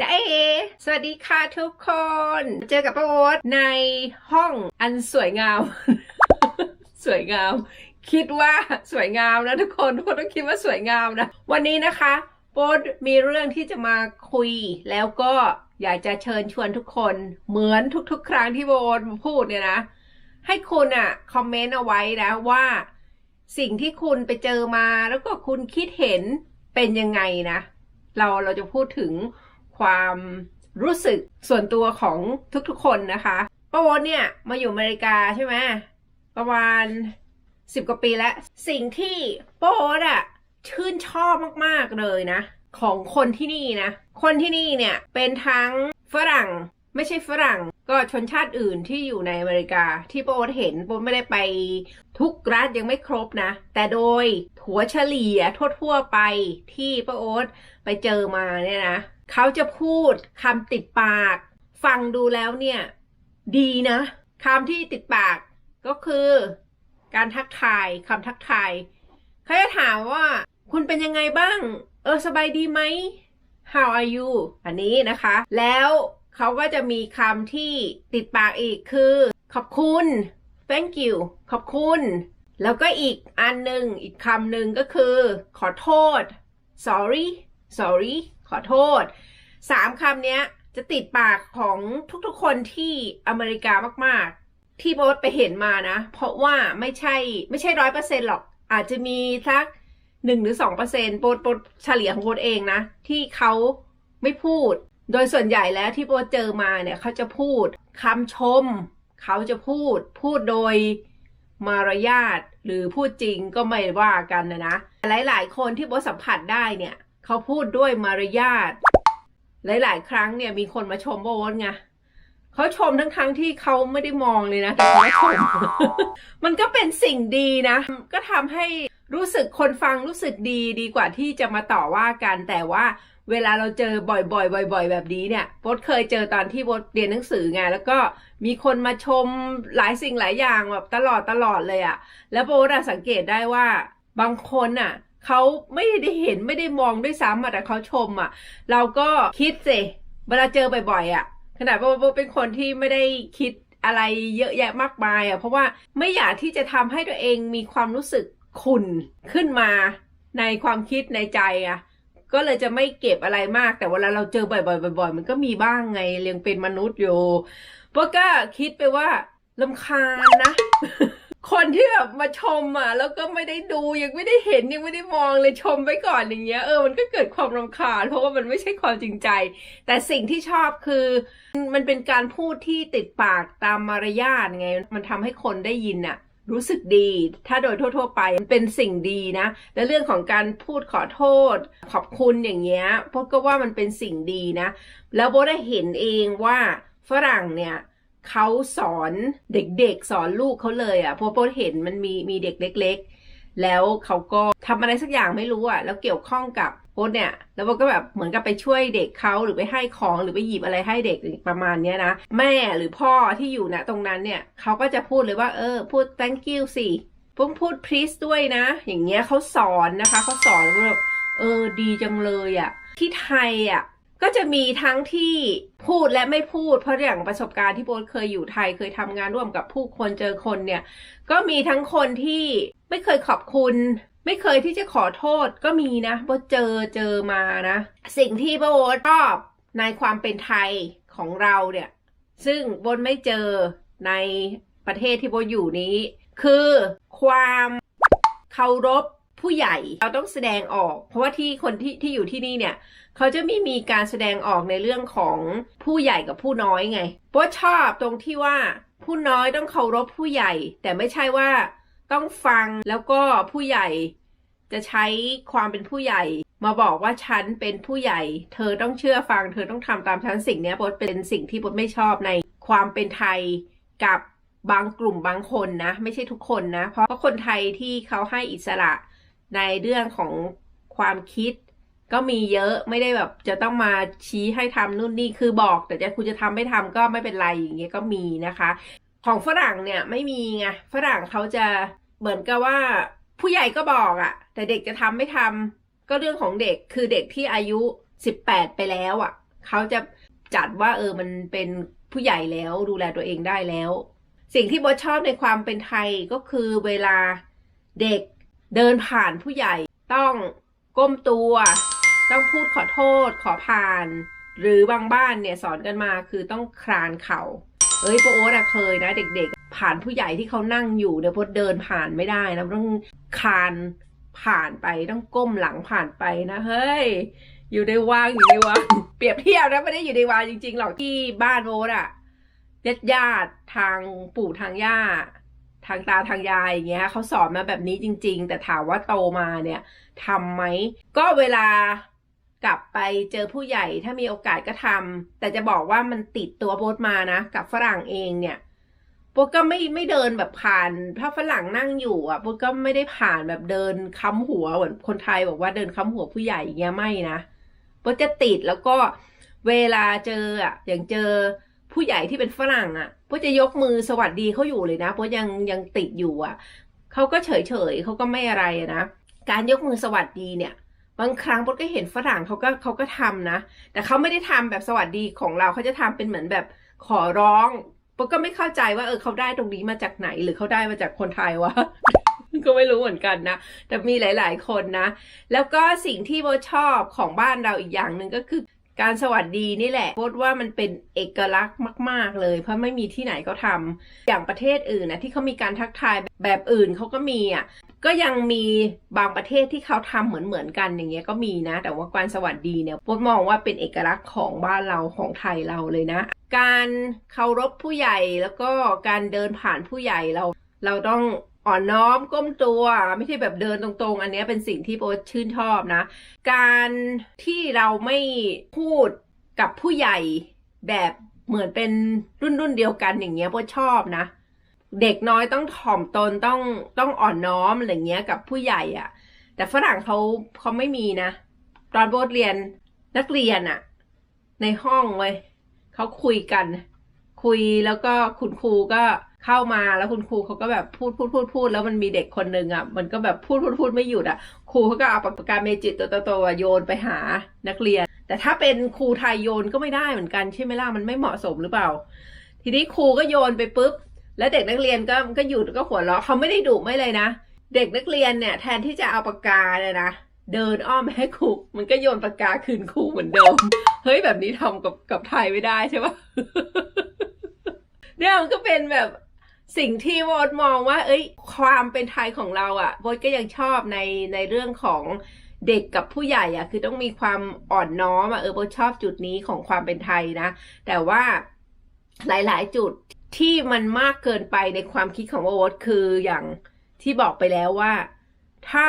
จ้าเอ สวัสดีค่ะทุกคน เจอกับป้าโอ๊ตในห้องอันสวยงาม สวยงาม คิดว่าสวยงามนะทุกคนทุกคนต้องคิดว่าสวยงามนะ วันนี้นะคะโป๊ตมีเรื่องที่จะมาคุย แล้วก็อยากจะเชิญชวนทุกคนเหมือนทุกๆ ครั้งที่โป๊ตพูดเนี่ยนะ ให้คุณอะคอมเมนต์เอาไว้นะว่า สิ่งที่คุณไปเจอมาแล้วก็คุณคิดเห็นเป็นยังไงนะ เราเราจะพูดถึง ความรู้สึกส่วนตัวของทุกๆคนนะคะป้าโวตเนี่ยมาอยู่อเมริกาใช่ไหมประมาณสิบกว่าปีแล้ว สิ่งที่ป้าโวตอะชื่นชอบมากๆเลยนะ ของคนที่นี่นะ คนที่นี่เนี่ยเป็นทั้งฝรั่งไม่ใช่ฝรั่งก็ชนชาติอื่นที่อยู่ในอเมริกาที่ป้าโอ๊ตเห็นป้าโอ๊ตไม่ได้ไปทุกรัฐยังไม่ครบนะ แต่โดยถัวเฉลี่ยทั่วๆไปที่ป้าโอ๊ตไปเจอมาเนี่ยนะ เขาจะพูดคำติดปาก ฟังดูแล้วเนี่ย ดีนะคำที่ติดปากก็คือ การทักทายคำทักทายเขาจะถามว่า คุณเป็นยังไงบ้าง เออสบายดีไหม How are you อันนี้นะคะ แล้วเขาก็จะมีคำที่ติดปากอีกคือ ขอบคุณ thank you ขอบคุณ แล้วก็อีกอันหนึ่งอีกคำหนึ่งก็คือ ขอโทษ sorry sorry ขอโทษสามคำนี้จะติดปากของทุกๆคนที่อเมริกามากๆ ที่โบ๊ทไปเห็นมานะ เพราะว่าไม่ใช่ไม่ใช่ร้อยเปอร์เซ็นหรอก อาจจะมีสักหนึ่งหรือสองเปอร์เซ็นต์โบ๊ทโบ๊ทเฉลี่ยของโบ๊ทเองนะ ที่เขาไม่พูด โดยส่วนใหญ่แล้วที่โบ๊ทเจอมาเนี่ยเขาจะพูดคำชม เขาจะพูดพูดโดยมารยาทหรือพูดจริงก็ไม่ว่ากันนะนะ หลายๆ คนที่โบ๊ทสัมผัสได้เนี่ย เขาพูดด้วยมารยาทหลาย ๆ ครั้งเนี่ยมีคนมาชมโบ๊ทไงเขาชมทั้งๆทที่เขาไม่ได้มองเลยนะแต่เขาชม มันก็เป็นสิ่งดีนะ ก็ทำให้รู้สึกคนฟังรู้สึกดีดีกว่าที่จะมาต่อว่ากัน แต่ว่าเวลาเราเจอบ่อยๆบ่อยๆ แบบนี้เนี่ยโบ๊ทเคยเจอตอนที่โบ๊ทเรียนหนังสือไงแล้วก็มีคนมาชมหลายสิ่งหลายอย่างแบบตลอดตลอดเลยอะแล้วโบ๊ทอะสังเกตได้ว่าบางคนอะ เขาไม่ได้เห็นไม่ได้มองด้วยซ้ำอะแต่เขาชมอะเราก็คิดสิเวลาเจอบ่อยๆอะขนาดว่าเป็นคนที่ไม่ได้คิดอะไรเยอะแยะมากมายอะเพราะว่าไม่อยากที่จะทำให้ตัวเองมีความรู้สึกขุ่นขึ้นมาในความคิดในใจอะก็เลยจะไม่เก็บอะไรมากแต่เวลาเราเจอบ่อยๆบ่อยๆมันก็มีบ้างไงเรียงเป็นมนุษย์อยู่โบ๊ทก็คิดไปว่าลำคาญนะ คนที่แบบมาชมอะแล้วก็ไม่ได้ดูยังไม่ได้เห็นยังไม่ได้มองเลยชมไปก่อนอย่างเงี้ยเออมันก็เกิดความรำคาญเพราะว่ามันไม่ใช่ความจริงใจ แต่สิ่งที่ชอบคือมันเป็นการพูดที่ติดปากตามมารยาทไง มันทำให้คนได้ยินน่ะรู้สึกดี ถ้าโดยทั่ว ๆ ไปเป็นสิ่งดีนะ และเรื่องของการพูดขอโทษ ขอบคุณอย่างเงี้ยโบก็ว่ามันเป็นสิ่งดีนะ แล้วโบได้เห็นเองว่าฝรั่งเนี่ย เขาสอนเด็กๆ สอนลูกเขาเลยอะ่ะเพราะโปเห็นมันมีมีเด็กเล็ก ๆ แล้วเขาก็ทำอะไรสักอย่างไม่รู้อะ่ะ แล้วเกี่ยวข้องกับโป๊เนี่ย แล้วก็แบบเหมือนกับไปช่วยเด็กเขาหรือไปให้ของหรือไปหยิบอะไรให้เด็กประมาณเนี้ยนะ แม่หรือพ่อที่อยู่ณตรงนั้นเนี่ยเขาก็จะพูดเลยว่าเออ พูด thank you สิพุ่งพูด please ด้วยนะ อย่างเงี้ยเขาสอนนะคะเขาสอนว่าแบบเออดีจังเลยอะ่ะที่ไทยอะ ก็จะมีทั้งที่พูดและไม่พูด เพราะอย่างประสบการณ์ที่โบ๊ทเคยอยู่ไทยเคยทำงานร่วมกับผู้คนเจอคนเนี่ย ก็มีทั้งคนที่ไม่เคยขอบคุณ ไม่เคยที่จะขอโทษก็มีนะโบ๊ทเจอเจอมานะ สิ่งที่โบ๊ทชอบในความเป็นไทยของเราเนี่ย ซึ่งโบ๊ทไม่เจอในประเทศที่โบ๊ทอยู่นี้ คือความเคารพ ผู้ใหญ่เราต้องแสดงออก เพราะว่าที่คนที่ที่อยู่ที่นี่เนี่ย เขาจะไม่มีการแสดงออกในเรื่องของผู้ใหญ่กับผู้น้อยไงโป๊ชอบตรงที่ว่าผู้น้อยต้องเคารพผู้ใหญ่ แต่ไม่ใช่ว่าต้องฟังแล้วก็ผู้ใหญ่จะใช้ความเป็นผู้ใหญ่ มาบอกว่าฉันเป็นผู้ใหญ่ เธอต้องเชื่อฟัง เธอต้องทำตามฉันสิ่งนี้ยโป๊เป็นสิ่งที่ป๊ไม่ชอบในความเป็นไทยกับบางกลุ่มบางคนนะ ไม่ใช่ทุกคนนะ เพราะคนไทยที่เขาให้อิสระ ในเรื่องของความคิด ก็มีเยอะไม่ได้แบบจะต้องมาชี้ให้ทำนู่นนี่คือบอก แต่จะคุณจะทำไม่ทำก็ไม่เป็นไรอย่างเงี้ยก็มีนะคะ ของฝรั่งเนี่ยไม่มีไงฝรั่งเขาจะเหมือนกับว่าผู้ใหญ่ก็บอกอะ่ะแต่เด็กจะทำไม่ทำก็เรื่องของเด็กคือเด็กที่อายุสิบแปดไปแล้วอะ่ะเขาจะจัดว่าเออมันเป็นผู้ใหญ่แล้วดูแลตัวเองได้แล้ว สิ่งที่โบทชอบในความเป็นไทยก็คือเวลาเด็ก เดินผ่านผู้ใหญ่ต้องก้มตัว ต้องพูดขอโทษขอผ่าน หรือบางบ้านเนี่ยสอนกันมาคือต้องคลานเข่าเอ้ยโปโอ๊ตอะเคยนะเด็กๆ ผ่านผู้ใหญ่ที่เขานั่งอยู่เดี๋ยวโปเดินผ่านไม่ได้นะต้องคลานผ่านไปต้องก้มหลังผ่านไปนะเฮ้ยอยู่ในวังอยู่ในวังเปรียบเทียบนะไม่ได้อยู่ในวังจริงๆหรอกที่บ้านโอ๊ตอะญาติญาติทางปู่ทางย่า ทางตาทางยายอย่างเงี้ยเขาสอนมาแบบนี้จริง ๆ แต่ถามว่าโตมาเนี่ยทำไหมก็เวลากลับไปเจอผู้ใหญ่ถ้ามีโอกาสก็ทำแต่จะบอกว่ามันติดตัวโบทมานะ กับฝรั่งเองเนี่ยโบทก็ไม่ไม่เดินแบบผ่านถ้าฝรั่งนั่งอยู่อะโบทก็ไม่ได้ผ่านแบบเดินค้ำหัวเหมือนคนไทยบอกว่าเดินค้ำหัวผู้ใหญ่อย่างเงี้ยไม่นะโบทจะติดแล้วก็เวลาเจออะอย่างเจอ ผู้ใหญ่ที่เป็นฝรั่งอะโบทจะยกมือสวัสดีเขาอยู่เลยนะโบทยังยังติดอยู่อะเขาก็เฉยเฉยเขาก็ไม่อะไระนะการยกมือสวัสดีเนี่ย บางครั้งโบทก็เห็นฝรั่งเขาก็เขาก็ทำนะ แต่เขาไม่ได้ทำแบบสวัสดีของเราเขาจะทำเป็นเหมือนแบบขอร้องโบทก็ไม่เข้าใจว่าเออเขาได้ตรงนี้มาจากไหนหรือเขาได้มาจากคนไทยวะก็ไม่รู้เหมือนกันนะ แต่มีหลาย ๆ คนนะ แล้วก็สิ่งที่โบชอบของบ้านเราอีกอย่างหนึ่งก็คือ การสวัสดีนี่แหละโบทว่ามันเป็นเอกลักษณ์มาก ๆ เลย เพราะไม่มีที่ไหนเขาทำอย่างประเทศอื่นนะที่เขามีการทักทายแบบอื่นเขาก็มีอะก็ยังมีบางประเทศที่เขาทำเหมือนเหมือนๆกันอย่างเงี้ยก็มีนะ แต่ว่าการสวัสดีเนี่ยโบทมองว่าเป็นเอกลักษณ์ของบ้านเราของไทยเราเลยนะ การเคารพผู้ใหญ่แล้วก็การเดินผ่านผู้ใหญ่เรา เราต้อง อ่อนน้อมก้มตัวไม่ใช่แบบเดินตรงๆ อันนี้เป็นสิ่งที่โบชื่นชอบนะ การที่เราไม่พูดกับผู้ใหญ่แบบเหมือนเป็นรุ่นรุ่นๆเดียวกันอย่างเงี้ยโบชอบนะ เด็กน้อยต้องถ่อมตนต้องต้องอ่อนน้อมอะไรเงี้ยกับผู้ใหญ่อะ่ะ แต่ฝรั่งเขาเขาไม่มีนะ ตอนโบทเรียนนักเรียนอะ่ะ ในห้องเว้ยเขาคุยกัน คุยแล้วก็คุณครูก็ เข้ามาแล้วคุณครูเขาก็แบบพูดพูดพูดพูดแล้วมันมีเด็กคนหนึ่งอะ มันก็แบบพูดพูดพูดไม่หยุดอะ ครูเขาก็เอาปากกาเมจิตตัวโตๆโยนไปหานักเรียน แต่ถ้าเป็นครูไทยโยนก็ไม่ได้เหมือนกันใช่ไหมล่ะมันไม่เหมาะสมหรือเปล่า ทีนี้ครูก็โยนไปปุ๊บแล้วเด็กนักเรียนก็ก็หยุดก็หัวเราะเขาไม่ได้ดุไม่เลยนะเด็กนักเรียนเนี่ยแทนที่จะเอาปากกาเนี่ยนะเดินอ้อมไปให้ครูมันก็โยนปากกาคืนครูเหมือนเดิม เฮ้ยแบบนี้ทำกับกับไทยไม่ได้ใช่ปะเนี่ยมันก็เป็นแบบ สิ่งที่โบทมองว่า เอ้ย ความเป็นไทยของเราอะ่ะโบทก็ยังชอบในในเรื่องของเด็กกับผู้ใหญ่อะ่ะ คือต้องมีความอ่อนน้อมอะ่ะเออโบทชอบจุดนี้ของความเป็นไทยนะ แต่ว่าหลาย ๆ จุดที่มันมากเกินไปในความคิดของโบทคืออย่างที่บอกไปแล้วว่า ถ้า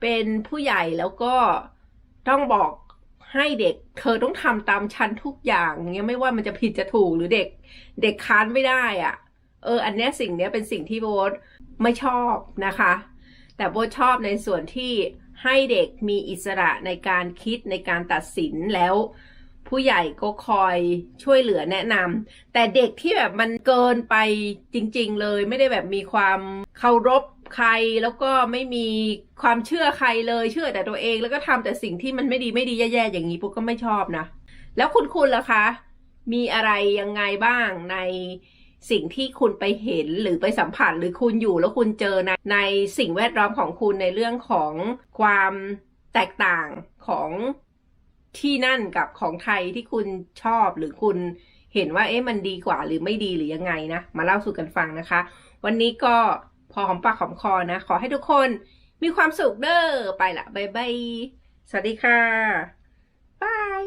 เป็นผู้ใหญ่แล้วก็ต้องบอกให้เด็กเธอต้องทำตามชั้นทุกอย่างเงี้ยไม่ว่ามันจะผิดจะถูกหรือเด็ก เด็กค้านไม่ได้อะ่ะ เออ อันเนี้ยสิ่งเนี้ยเป็นสิ่งที่โบทไม่ชอบนะคะ แต่โบทชอบในส่วนที่ให้เด็กมีอิสระในการคิดในการตัดสินแล้ว ผู้ใหญ่ก็คอยช่วยเหลือแนะนำแต่เด็กที่แบบมันเกินไปจริง ๆ เลย ไม่ได้แบบมีความเคารพใครแล้วก็ไม่มีความเชื่อใครเลยเชื่อแต่ตัวเอง แล้วก็ทำแต่สิ่งที่มันไม่ดีไม่ดีแย่ๆอย่างนี้ปุ๊กก็ไม่ชอบนะ แล้วคุณคุณล่ะคะ มีอะไรยังไงบ้างใน สิ่งที่คุณไปเห็นหรือไปสัมผัสหรือคุณอยู่แล้วคุณเจอในในสิ่งแวดล้อมของคุณในเรื่องของความแตกต่างของที่นั่นกับของไทยที่คุณชอบหรือคุณเห็นว่าเอ๊ะมันดีกว่าหรือไม่ดีหรือยังไงนะ มาเล่าสู่กันฟังนะคะ วันนี้ก็พอหอมปากหอมคอนะ ขอให้ทุกคนมีความสุขเด้อไปละบ๊ายบายสวัสดีค่ะบาย